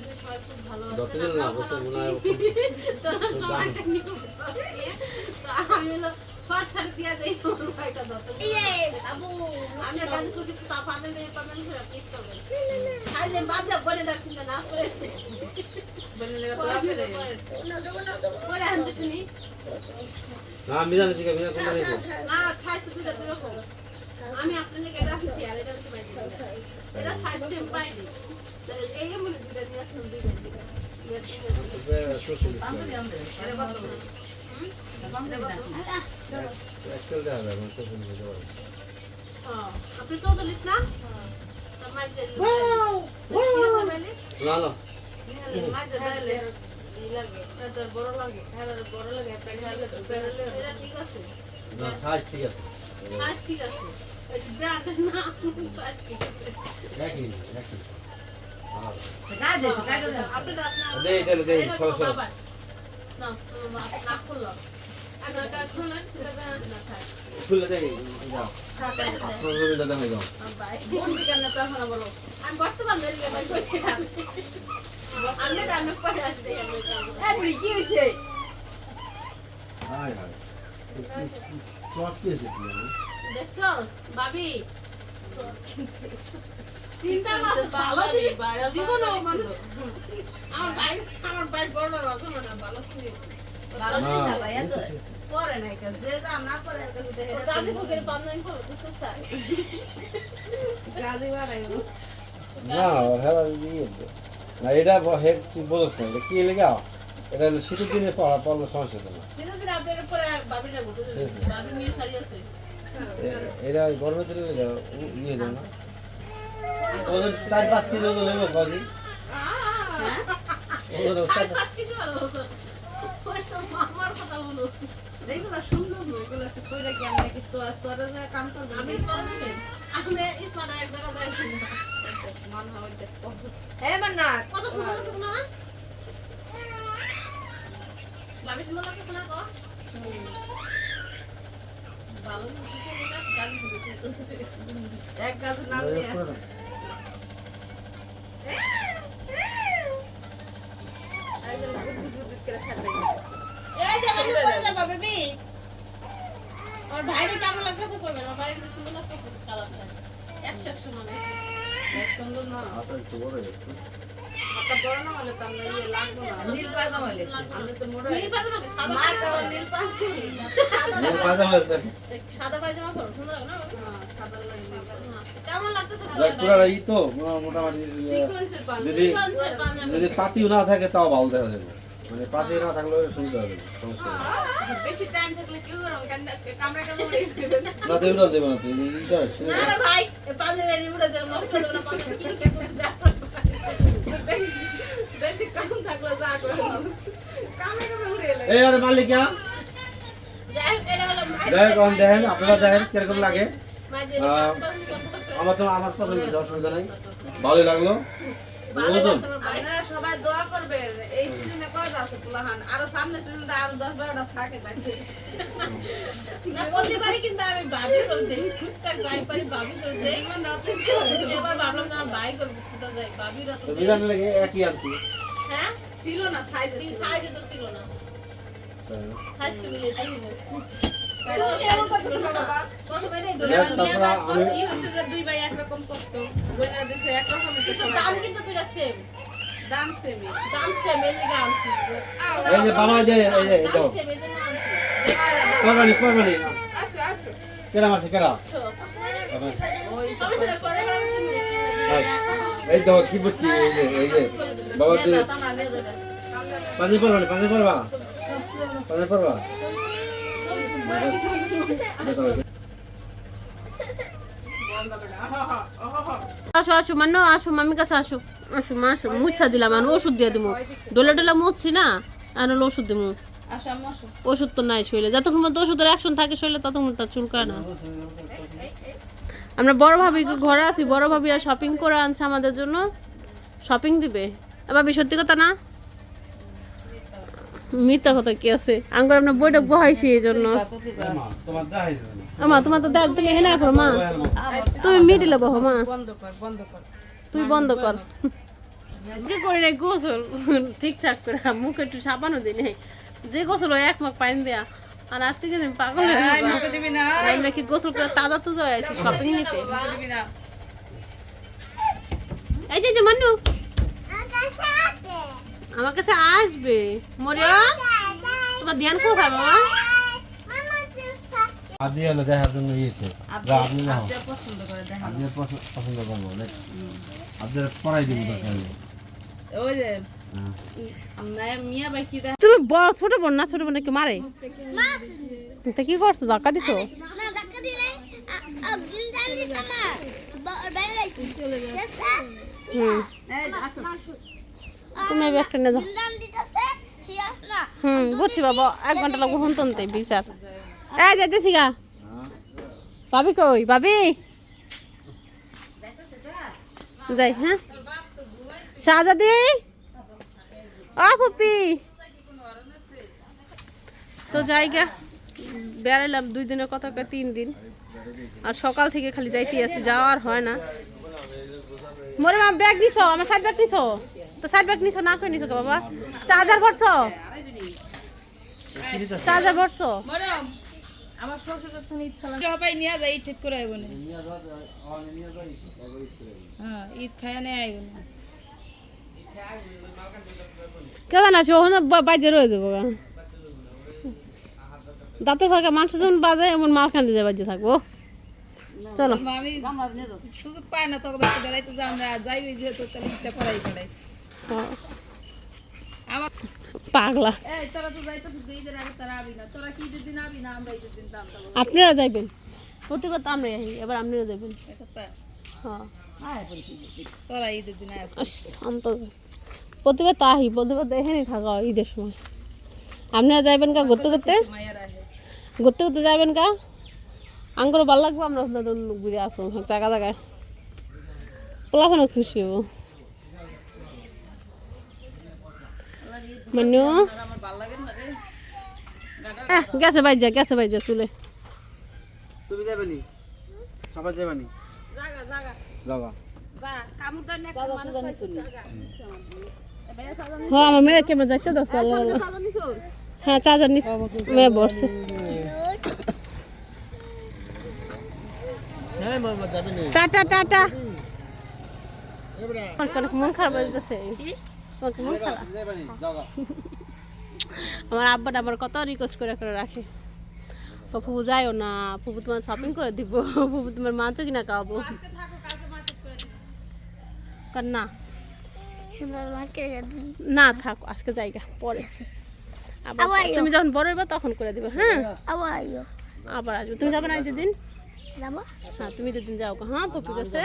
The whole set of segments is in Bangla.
আমি হলো শর্ট ছাড়ে দিয়ে দেই আমার ভাইটা দত আমি কাজ করি তা পাঁচ দিন পাঁচ দিন করে পিক করবেন। আজ যে বাদ যা বলে ডাকছিল না করেছে পরে আনতে তুমি না মিজান ঠিক আছে আমি আপনাকে এটা রাখছি আর এটা এটা সাইজ সেম পাইনি। এই মনে দুটো দিয়ে আসুন আপনি চৌচল্লিশ না বড় লাগে বড় লাগে ঠিক আছে। ঠিক আছে। খুলে দেই যাও দাদা হয়ে যাও আমি বসতে পারব এদিকে ভাই কইতে আমি রান্না কি জানো দেখছ? ভাবি। চিন্তা করো ভালো জিনিস। জীবনেও মানুষ আমার ভাই আমার ভাই বড় বড় না ভালো জিনিস। দাদি ভোগের বান্ধবী করো তো চাই। না হেরা না এটা হে তুই না কি লেগা? এটা শীতের দিনে পড়া পড়লে সমস্যা না। দিনে দিনে আপনার পরে যাব ভাবি নিয়ে সারি আছে। এটা গরমের দিনে ইয়ে দেয় না। ওদের চার পাঁচ কিলো তো যাইছি কত সুন্দর লাগতো না ভালো গান এক গাছ নাম আর ভাইরে কেমন লাগতেছে করবেন আমার ভাইরে সুন্দর লাগতেছে কালারটা একশো একশো মানে। সুন্দর না যদি যদি পাতিও না থাকে তাও ভালো দেখা যাবে। মানে পাতি না থাকলে সুবিধা হবে না, সমস্যা বেশি টাইম থাকলে কি করব? কামড়া কামড়া উড়ে যাবে। না ভাই উড়ে না এই আর মালিকা। যাই দেখেন আপনারা দেখেন কীরকম লাগে। আহ, আমার তো আমার পছন্দ অসুবিধা নাই ভালোই লাগল। ভালো বুঝুন লাগতো আমার ভাই। আপনারা সবাই দোয়া করবেন এই সিজনে কয় আছে পুলাহান আরও সামনে সিজনে আরও দশ বারোটা থাকে না, প্রতিবারই কিন্তু আমি ভাবি করে দেই। টুকটাক যাই পারি ভাবি করে দেই। এবার ভাবলাম যে আমার ভাই করে দিতে যাই। ভাবিরা তো তো লাগে একই আনছি হ্যাঁ? ছিল না সাইজে তিন তো ছিল না। সাইজ তো দেখ, যে এই যে বাবা যে এই যে দাও কোরবানি কোরবানি কেরা মারছে কেরা? এই, তো কি বুঝছি এই যে এই যে বাবা তুই পানি পড়বা পানি পড়বা পানি পড়বা দেখো, দেখো। আসো আসো মান্য আসো মামির কাছে আসো। আসো, মা, আসো, মুছা দিলাম আমি ওষুধ দিয়ে দিমু। ডোলা ডোলা মুছছি না আর হলো ওষুধ আসো ওষুধ তো নাই শরীরে। যতক্ষণ পর্যন্ত ওষুধের অ্যাকশন থাকে শরীরে, ততক্ষণ তার চুলকায় না। আমরা বড় ভাবি ঘরে আছি, বড় ভাবি আর শপিং করে আনছে আমাদের জন্য। শপিং দিবে। ভাবি, সত্যি কথা না? মিথ্যা কথা কি আছে? আঙ্গুর আমরা বৈঠক বহাইছি এই জন্য। আমা, তোমার তো দেখ, তুমি এখানে রাখো মা। তুমি মিডিলে বহো, মা। কর কর তুই বন্ধ কর। কি করে নাই গোসল ঠিকঠাক করে মুখে একটু সাবানও দিই নাই। যে গোসল হয়, এক মাক পাইন দেয়া। আর আজকে যদি পাগল। মুখে আমরা কি গোসল করে তাজা তো আছি শপিং নিতে? মুখে এই যে যে, মান্নু। আমার কাছে আসবে। মরিয়া তোমার ধ্যান খুব খাবে বাবা আদি হলো দেখার জন্য ইয়েছে আপনি দেখো পছন্দ করে দেখেন আপনি পছন্দ করব দেখ। আপনার পড়াই দিব দরকার ওই যে। মিয়া ভাই কি তুমি বড় ছোট বোন না ছোট বোন কি মারে তা কি করছ? ধাক্কা দিছো? হুম। তুমি এই ব্যাগটা নিয়ে যাও। হুম বুঝছি বাবা এক ঘণ্টা লাগবো হন তন্তে বিচার। এই যাইতেছি গা। ভাবি কই? ভাবি? যাই হ্যাঁ। শাহজাদি? ও পুপি তো জায়গা বেড়াইলাম দুই দিনের কথা তিন দিন। আর সকাল থেকে খালি যাইতে আছে যাওয়ার হয় না। মোরে মা ব্যাগ নিছো আমার সাইড ব্যাগ নিছো তো সাইড ব্যাগ নিছো না কই নিছো কে বাবা? চার্জার ভরছো? চার্জার ভরছো? ম্যাডাম আমার শ্বশুরের তো ইচ্ছা লাগে সবাই নিয়ে যাই ঠিক করে আইব না। হ্যাঁ ঈদ খায় নিয়ে আইব না। কে জানা আছে ওখানে বা- রয়ে দেবো। দাঁতের ফাঁকা মানুষ যেমন বাজে এমন মাল খান দিয়ে বাজে থাকব। চলো। আমি সুযোগ পাই না তখন তো বেড়াইতে না যাইবি যেহেতু তাহলে ইচ্ছা করাই করাই হ্যাঁ, আমার পাগলা। এই তোরা তো যাইতেছিস ঈদের আগে তোরা আবি না। তোরা কি ঈদের দিন আবি না আমরা ঈদের দিন দাম আপনারা যাইবেন। প্রতিবার তো আমরাই আহি এবার আপনারা যাবেন হ্যাঁ তোরা ঈদের দিন আয় আস, শান্ত প্রতিবার তো আহি প্রতিবার তো এখানেই থাকা ঈদের সময়। আপনারা যাইবেন কা ঘুরতে ঘুরতে? ঘুরতে ঘুরতে যাবেন কা? আঙ্গুর ভালো লাগবে আমরা আপনাদের লোক ঘুরে আসুন জায়গা জায়গায়। পোলাপানো খুশি হব। মান্নু আমার ভালো লাগে না রে হ্যাঁ গেছে বাইজা গেছে বাইজা চুলে। তুমি যাবে নি? সবাই যাবে নি? জাগা জাগা। জাগা। হ্যাঁ আমার মেয়ে কেমন যাইতে দশ হ্যাঁ চার্জার নিস মেয়ে বসছে হ্যাঁ যাবে নি টাটা টাটা। আমার মন খারাপ হয়ে মন খারাপ। আমার আব্বাটা আমার কত রিকোয়েস্ট করে করে রাখে। ফুপু যাইও না। ফুপু তোমার শপিং করে দিব। ফুপু তোমার মাছও কিনা খাওয়াবো। কার না? না থাক আজকে জায়গা পরে। আবার তুমি যখন বড় হইবা তখন করে দিবে হ্যাঁ? আবার আসবে। তুমি যাবে না এই হ্যাঁ তুমি দুদিন যাও গো, হ্যাঁ পপি কাছে?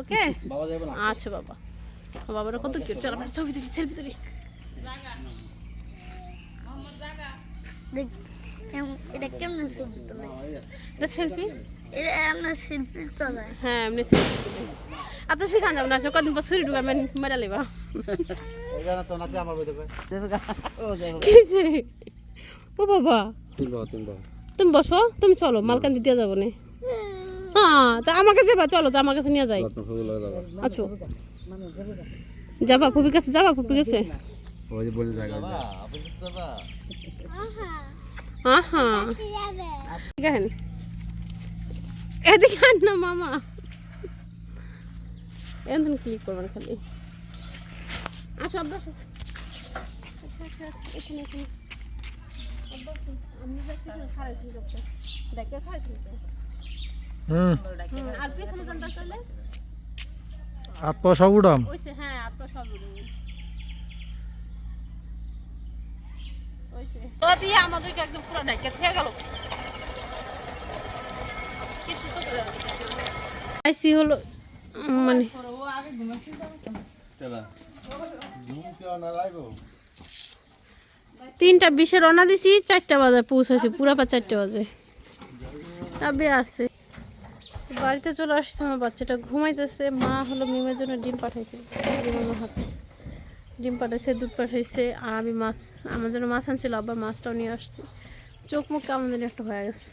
ওকে? বাবা যাবে আচ্ছা বাবা। বাবারা কত কিউট চল আমরা ছবি তুলি সেলফি তুলি। এটা কেমন ছবি তোলে? এটা সেলফি এটা আমরা শিল্পী তোলে হ্যাঁ এমনি সেলফি তুলি। আর তো শিখান যাব না সে কদিন পর ছুরি ঢুকা মেরা লিবা। এখানে তো নাতে আমার বইতে কিসে ও বাবা। তুমি বসো তুমি চলো মালকান্দি দিয়ে যাব নে। হ্যাঁ তা আমার কাছে যাবা চলো তো আমার কাছে নিয়ে যাই। আচ্ছা। যাবা ফুপি কাছে যাবা ফুপি কাছে? ওই যে বলে জায়গা আহা। এদিকে আন না মামা। এখন ক্লিক করবেন খালি? আসো আব্বা। আচ্ছা আচ্ছা আচ্ছা এখানে এখানে। আপা সব হ্যাঁ দিয়ে আমাদেরকে একদম পুরো ঢাকা ছেয়ে গেল আইসি হলো মানে চলা ঘুম কেউ না লাগবো তিনটা বিশে রওনা দিছি চারটা বাজে পৌঁছেছি পুরা পা চারটে বাজে। আবে আছে। বাড়িতে চলে আসছে আমার বাচ্চাটা ঘুমাইতেছে। মা হলো মিমের জন্য ডিম পাঠাইছে। আমার হাতে ডিম পাঠাইছে দুধ পাঠাইছে আর আমি মাছ আমার জন্য মাছ আনছিল আবার মাছটাও নিয়ে আসছি। চোখ মুখ কেমন জানি একটা হয়ে গেছে।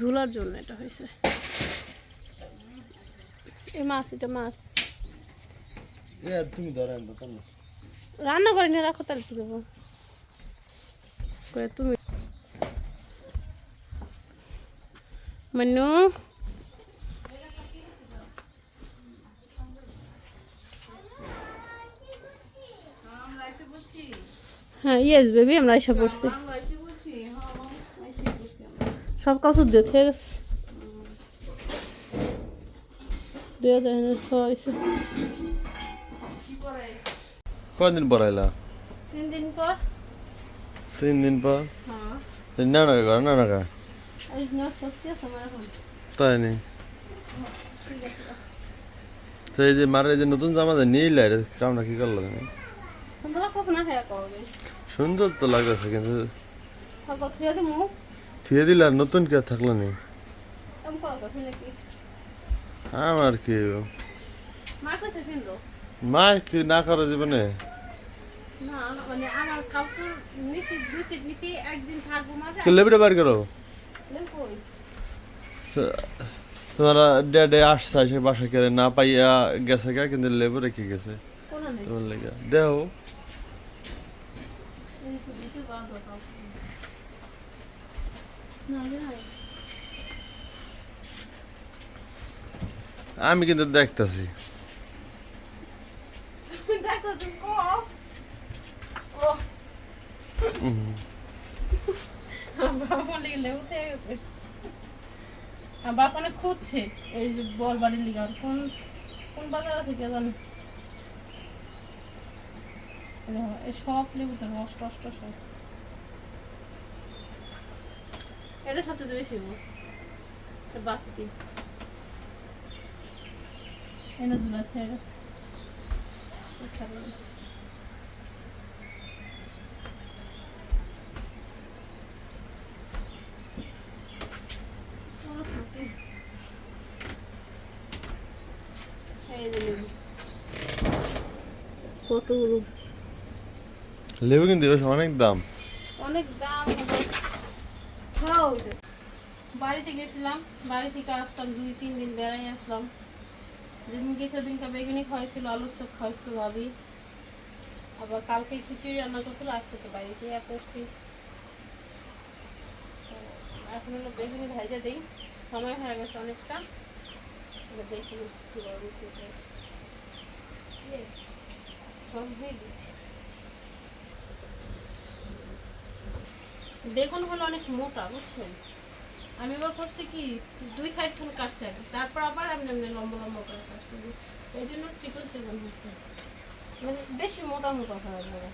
ধুলার জন্য এটা হয়েছে। এই মাছ এটা মাছ। তুমি রান্না করে নিয়ে রাখো তাহলে দেবো তুমি। মনু? আমরা এসে বলছি হ্যাঁ ইয়েস বেবি আমরা এসে পড়ছি। আমরা এসে বলছি হ্যাঁ আমরা এসে বলছি আমরা সব কাজ দিয়ে ঠিক আছে? দিয়ে দেন হয়েছে কি করে কদিন পর আইলা তিন দিন পর। তিন দিন পর সত্যি আছে আমার এখন তাই নি তো এই যে মারে যে নতুন জামা যে নিয়ে এলে কি করল সুন্দর তো লাগতেছে কিন্তু থুয়ে দিলে আর নতুন কে থাকল নি এম করো আমার কি মা মা কি না করো জীবনে না মানে আমার কাপড় নিছি দুই সিট নিছি একদিন থাকব মাঝে কি লেবরে বার করো। তোমারা আসছে সে বাসা করে না পাইয়া গেছে গা কিন্তু লেবু রেখে গেছে। তোমার লেগে। দেহ আমি কিন্তু দেখতেছি। দেখো তুমি বাবা লেগে লেউতে গেছে বাপ অনেক খুঁজছে। এই যে বল বাড়ির লিগে কোন কোন বাজার আছে কে জানে? এই দেখো, এই সব রস কষ্ট সব এটা সবচেয়ে বেশি বাকি এনে জুলা খেয়ে গেছে খাবে না। বড় ছোটি। এই যে লেবু। কতগুলো? লেবু কিন্তু অনেক দাম। অনেক দাম বাড়িতে গেছিলাম বাড়ি থেকে আসলাম দুই তিন দিন বেড়াই আসলাম। যেদিন গেছে দিনকে বেগুনি খাওয়াইছিল আলুর চপ খাওয়াইছিল ভাবি। আবার কালকে খিচুড়ি রান্না করছিল আজকে তো বাড়িতে ইয়া করছি। এখন হলো বেগুনি ভাইজা দিই। সময় হয়ে গেছে অনেকটা। দেখি কীভাবে মিশিয়ে ইয়েস গরম হয়ে গেছে বেগুন হলো অনেক মোটা, বুঝছেন? আমি এবার করছি কি, দুই সাইড থেকে কাটছি তারপর আবার এমনি এমনি লম্বা লম্বা করে কাটছি। এই জন্য চিকন চিকন হচ্ছে। মানে বেশি মোটা মোটা হয়ে যাবে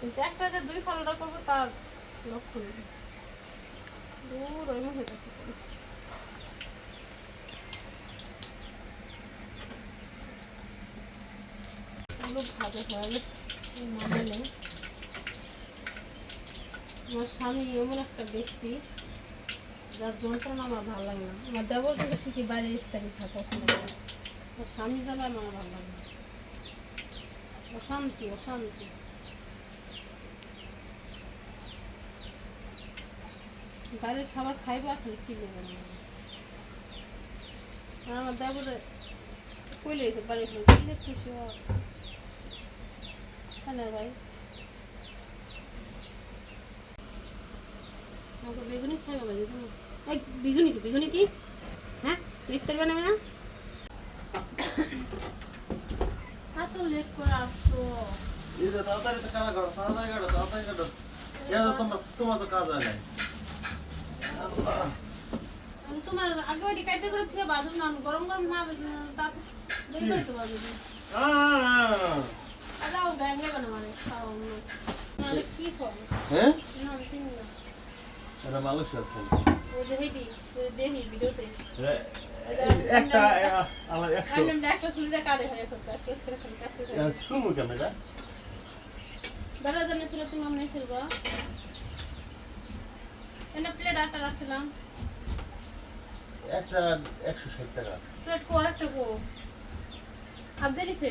কিন্তু একটা যে দুই ফালটা করব তার লক্ষ্য দূর ওই হয়ে গেছে। এগুলো ভাজা হয়ে গেছে। মনে নেই আমার স্বামী এমন একটা ব্যক্তি, যার যন্ত্রণা আমার ভালো লাগে না। আমার দেবর কিন্তু ঠিকই বাইরে ইফতারি খাওয়া পছন্দ করে। আমার স্বামী জ্বালা আমার ভালো লাগে না। অশান্তি অশান্তি। বাইরের খাবার খাইবো খালি চিনে যাবে আমার দেবরে কইলে বাড়ি খুশি হওয়া না ভাই। আমাকে বেগুনি খাইবে বাড়ি যাব এই বেগুনি কি বেগুনি কি? হ্যাঁ তুই ইফতার বানাবে না? এত লেট করে আসছো। তাড়াতাড়ি তো কালা করো তাড়াতাড়ি কাটো তাড়াতাড়ি কাটো। তোমার তোমার তো কাজ হয় আমি তোমার আগে ওইটি কাইটে করে বাজুন না গরম গরম না দেরি তো আরে মানে হ্যাঁ? এটা একটা আমার একশো। জানে ছিল তুমি আমি ফেলবা। এনে প্লেট আটা রাখছিলাম। একটা একশো ষাট টাকা। প্লেট কো একটা কো। আপদে নিছে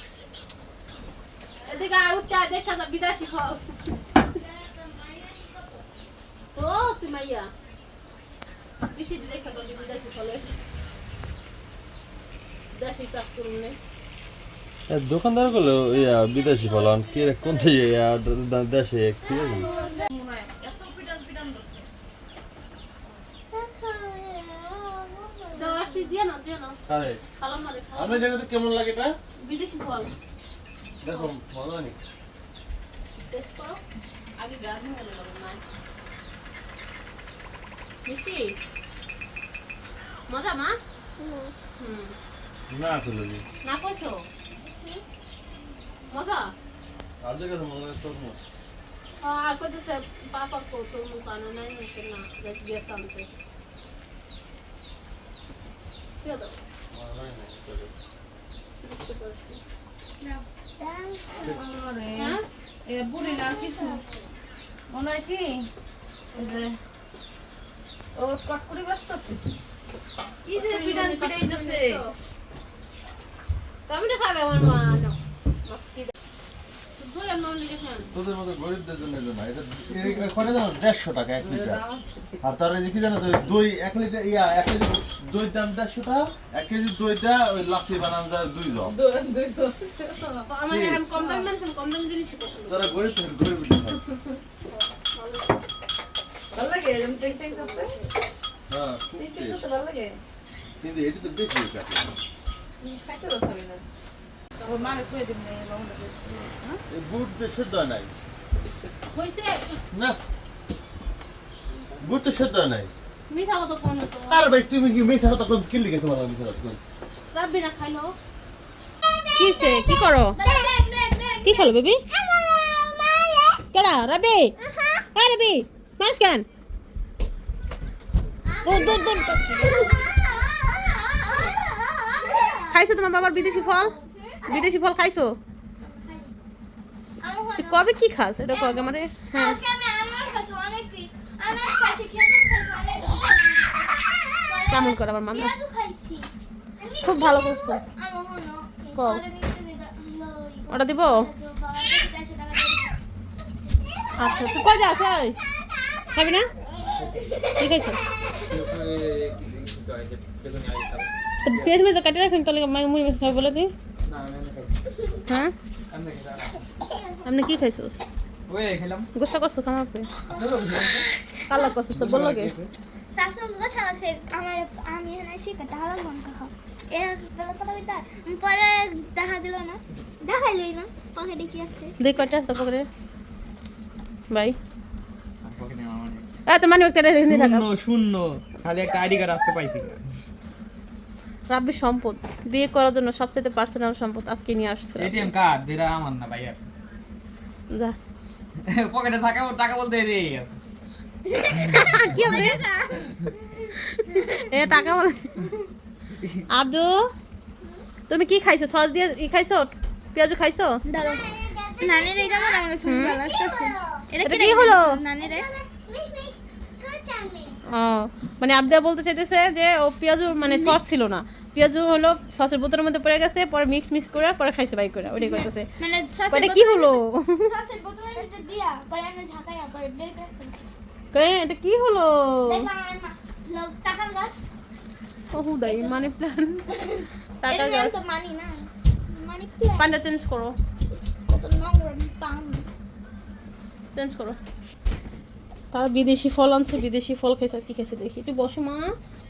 আউটটা দেখা যা বিদেশি ফল তো তুই মাইয়া। বেশি দেখা তো বিদেশি ফল এসে চাষ করুন দোকানদারগুলো ইয়া বিদেশি ফলন কি কোন থেকে দেশে কি না না না কেমন লাগে এটা? বিদেশি ফল দেখো, মজা নেই। টেস্ট করো আগে গার্নি হয়ে না মিষ্টি মজা মা হুম না না করছ মজা আজকে কাছে মজা লাগে তরমুজ আর পাপা কো তরমুজ আনো নাই হচ্ছে না। দেখ গিয়ে সামতে বুঝতে পারছি হ্যাঁ এ বুড়ি না কিছু। মনে হয় কি যে ও কট করে কি যে পিড়াইতেছে টমেটো খাবে আমার মা নাও দুই আমার লিখেছেন তোদের মতো গরিবদের জন্য এটা না। এটা করে জানো? দেড়শো টাকা এক লিটার। আর তার যে কি জানো তো দই এক লিটার ইয়া এক কেজি দই দাম দেড়শো টাকা এক কেজি দইটা ওই লাচ্ছি বানান যায় দুই জন। তারা গরিব গরিব ভালো লাগে হ্যাঁ কিন্তু এটি তো বেশি খাইতে পারবি না। দিয়ে সেদ্ধ নাই। না। বুট তো সেদ্ধ নাই। মিঠা কত কোন তো আরে ভাই তুমি কি মিশা কথা কোন কিনলি গে তোমার মিশা কথা কোন রাব্বি না খাইলো। কিসে কি করো? কি খেলো বেবি? কেডা? রাবি হ্যাঁ রাবি মারিস কেন? দৌড় দৌড় দৌড় দৌড়। খাইছো তোমার বাবার বিদেশি ফল? বিদেশি ফল খাইছো তুই কবে কি খাস এটা কবে মানে হ্যাঁ কেমন করে আমার মামা খুব ভালো করছ। ওটা দিব আচ্ছা তুই কই যাস খাবি না কি খাইছো তো পেঁয়াজ মেয়ে তো কাটে রাখছেন তাহলে মুড়ি বলে দি হ্যাঁ? আপনি কি খাইছোস? গোসা করছোস আমার পে কালা করছোস তো বলল গে শাশুড় আছে আমার আমি এখানে মন খাও এর কথা বলতে পরে দেখা দিল না দেখাইলই না পকেটে কি আছে দেখ কয়টা আছে পকড়ে ভাই এত মানে শূন্য শূন্য। খালি একটা আইডি কার্ড আজকে পাইছি। রাব্বির সম্পদ। বিয়ে করার জন্য সবচেয়ে পার্সোনাল সম্পদ আজকে নিয়ে আসছে। এটিএম কার্ড যেটা আমার না ভাইয়ার যা। পকেটে থাকা টাকা বলতে রে কি হবে? এ টাকা বলে আব্দু তুমি কি খাইছো? সস দিয়ে ই খাইছো? পেঁয়াজু খাইছো? দাঁড়াও। নানির এই জামা আসছে এটা কি হলো? নানিরে? ও মানে আবদা বলতে চাইতেছে যে ও পেঁয়াজু মানে সস ছিল না। পেঁয়াজু হলো সসের বোতলের মধ্যে পড়ে গেছে পরে মিক্স মিক্স করে পরে খাইছে বাই করে ওইটাই করতেছে। মানে এটা কি হলো? সসের বোতলে এটা দিয়া পরে আমি পরে বের করে এটা কি হলো? টাকার গাছ। হুদাই মানে প্ল্যান গাছ। তো মানি না মানি প্ল্যান পান্ডা চেঞ্জ করো। কত নোংরা চেঞ্জ করো। তার বিদেশি ফল আনছে, বিদেশি ফল খাইছে, আর কি খাইছে দেখি। একটু বসো মা,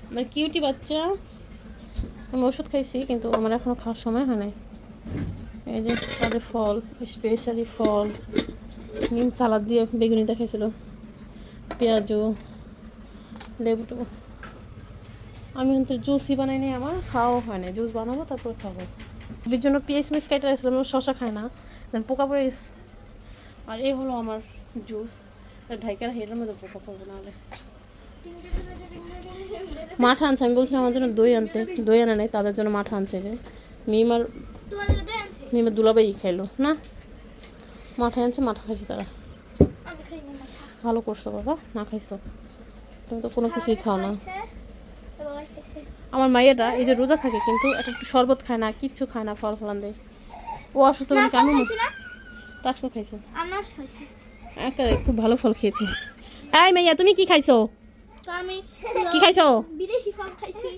আমার কিউটি বাচ্চা। আমি ওষুধ খাইছি, কিন্তু আমার এখনও খাওয়ার সময় হয় নাই। এই যে তাদের ফল স্পেশালি ফল, নিম সালাদ দিয়ে বেগুনি দেখাইছিল পেঁয়াজু লেবু টেবু আমি কিন্তু জুসই বানাই নি আমার, খাওয়াও হয় না জুস বানাবো, তারপর খাব। এর জন্য পেঁয়াজ মিস কাইটা রাখছিলাম শশা খায় না পোকা পড়ে। আর এই হলো আমার জুস। ঢাইকার হেডের মধ্যে পোকা পড়ব নাহলে মাঠা আনছে আমি বলছিলাম আমার জন্য দই আনতে দই আনা নেই তাদের জন্য মাঠা আনছে যে। মিমার মিমার দুলাবাই খাইলো। না মাঠা আনছে মাঠা খাইছে তারা। ভালো করছ বাবা না খাইছো। তুমি তো কোনো কিছুই খাও না। আমার মাইয়াটা এই যে রোজা থাকে কিন্তু একটা একটু শরবত খায় না কিচ্ছু খায় না ফল ফলান দেয়। ও অসুস্থ মানে কেমন? খাইছি খাইছো। আনারস খাইছি। একটা খুব ভালো ফল খেয়েছে। এই মাইয়া তুমি কি খাইছো? আমি কি খাইছো? বিদেশি ফল খাইছি।